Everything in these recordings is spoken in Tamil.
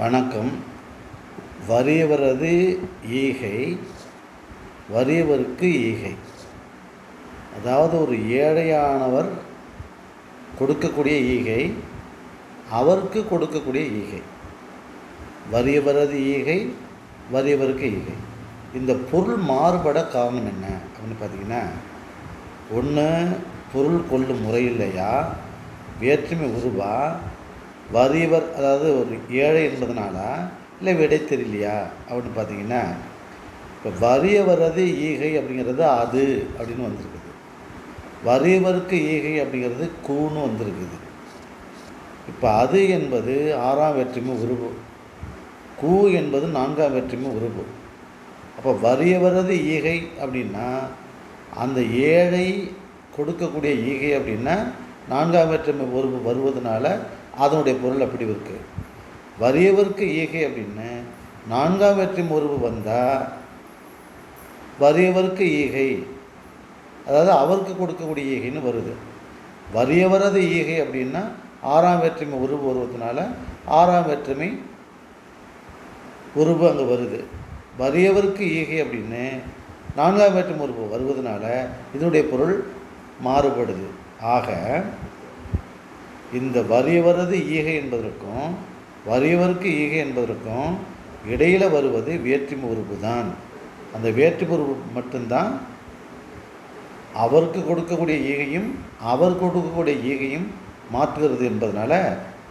வணக்கம். வறியவரது ஈகை வறியவருக்கு ஈகை. அதாவது ஒரு ஏழையானவர் கொடுக்கக்கூடிய ஈகை அவருக்கு கொடுக்கக்கூடிய ஈகை. வறியவரது ஈகை வறியவருக்கு ஈகை. இந்த பொருள் மாறுபட காரணம் என்ன? அப்படின்னு பார்த்தீங்கன்னா ஒன்று பொருள் கொள்ளும் முறை இல்லையா? வேற்றுமை உருவா வறியவர் அதாவது ஒரு ஏழை என்பதனாலா? இல்லை விடை தெரியலையா? அப்படின்னு பார்த்தீங்கன்னா இப்போ வறியவரது ஈகை அப்படிங்கிறது அது அப்படின்னு வந்திருக்குது. வறியவருக்கு ஈகை அப்படிங்கிறது கூன்னு வந்திருக்குது. இப்போ அது என்பது ஆறாம் வெற்றிமை உருவு கூ என்பது நான்காம் வெற்றிமை உருவு அப்போ வறியவரது ஈகை அப்படின்னா அந்த ஏழை கொடுக்கக்கூடிய ஈகை அப்படின்னா நான்காம் வெற்றிமை உருவு வருவதனால அதனுடைய பொருள் அப்படி இருக்குது வறியவருக்கு ஈகை அப்படின்னு நான்காம் வெற்றி உருவு வந்தால் வறியவருக்கு ஈகை அதாவது அவருக்கு கொடுக்கக்கூடிய ஈகைன்னு வருது. வறியவரது ஈகை அப்படின்னா ஆறாம் வேற்றுமை உருவு வருவதனால ஆறாம் வேற்றுமை உருவு அங்கே வருது. வறியவருக்கு ஈகை அப்படின்னு நான்காம் வேற்றுமை உருவு வருவதனால இதனுடைய பொருள் மாறுபடுது. ஆக இந்த வறியவரது ஈகை என்பதற்கும் வறியவருக்கு ஈகை என்பதற்கும் இடையில் வருவது வேற்றுமை உறுப்பு தான் அந்த வேற்றுமை உறுப்பு மட்டும்தான் அவருக்கு கொடுக்கக்கூடிய ஈகையும் அவர் கொடுக்கக்கூடிய ஈகையும் மாற்றுகிறது என்பதனால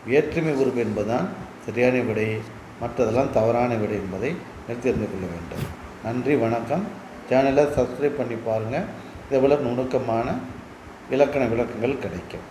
வேற்றுமை உறுப்பு என்பதுதான் சரியான விடை. மற்றதெல்லாம் தவறான விடை என்பதை தெரிந்து கொள்ள வேண்டும். நன்றி வணக்கம். சேனலை சப்ஸ்கிரைப் பண்ணி பாருங்கள் இதே போல் நுணுக்கமான இலக்கண விளக்கங்கள் கிடைக்கும்.